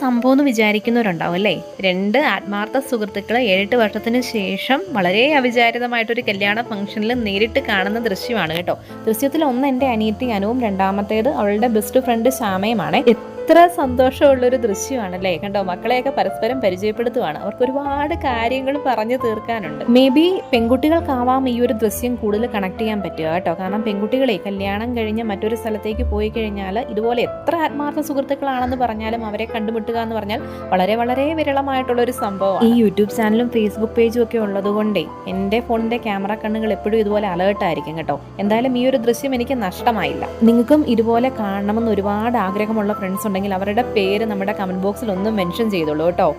സംഭവം എന്ന് വിചാരിക്കുന്നവരുണ്ടാവും അല്ലേ? രണ്ട് ആത്മാർത്ഥ സുഹൃത്തുക്കൾ ഏഴെട്ട് വർഷത്തിന് ശേഷം വളരെ അവിചാരിതമായിട്ടൊരു കല്യാണ ഫംഗ്ഷനിൽ നേരിട്ട് കാണുന്ന ദൃശ്യമാണ് കേട്ടോ. ദൃശ്യത്തിൽ ഒന്ന് എന്റെ അനിയത്തി അനുവും രണ്ടാമത്തേത് അവളുടെ ബെസ്റ്റ് ഫ്രണ്ട് ശ്യാമയുമാണ്. എത്ര സന്തോഷമുള്ളൊരു ദൃശ്യമാണല്ലേ? കണ്ടോ മക്കളെയൊക്കെ പരസ്പരം പരിചയപ്പെടുത്തുവാണ്. അവർക്ക് ഒരുപാട് കാര്യങ്ങൾ പറഞ്ഞു തീർക്കാനുണ്ട്. മേ ബി പെൺകുട്ടികൾക്കാവാം ഈ ഒരു ദൃശ്യം കൂടുതൽ കണക്ട് ചെയ്യാൻ പറ്റുക കേട്ടോ. കാരണം പെൺകുട്ടികളെ കല്യാണം കഴിഞ്ഞ് മറ്റൊരു സ്ഥലത്തേക്ക് പോയി കഴിഞ്ഞാൽ ഇതുപോലെ എത്ര ആത്മാർത്ഥ സുഹൃത്തുക്കളാണെന്ന് പറഞ്ഞാലും അവരെ കണ്ടുമുട്ടുക എന്ന് പറഞ്ഞാൽ വളരെ വളരെ വിരളമായിട്ടുള്ള ഒരു സംഭവം ഈ യൂട്യൂബ് ചാനലും ഫേസ്ബുക്ക് പേജും ഒക്കെ ഉള്ളതുകൊണ്ടേ എന്റെ ഫോണിന്റെ ക്യാമറ കണ്ണുകൾ എപ്പോഴും ഇതുപോലെ അലേർട്ടായിരിക്കും കേട്ടോ. എന്തായാലും ഈ ഒരു ദൃശ്യം എനിക്ക് നഷ്ടമായില്ല. നിങ്ങൾക്കും ഇതുപോലെ കാണണമെന്ന് ഒരുപാട് ആഗ്രഹമുള്ള ഫ്രണ്ട്സ് ഉണ്ടെങ്കിൽ അവരുടെ പേര് നമ്മുടെ കമന്റ് ബോക്സിൽ ഒന്ന് മെൻഷൻ ചെയ്തോളൂ കേട്ടോ.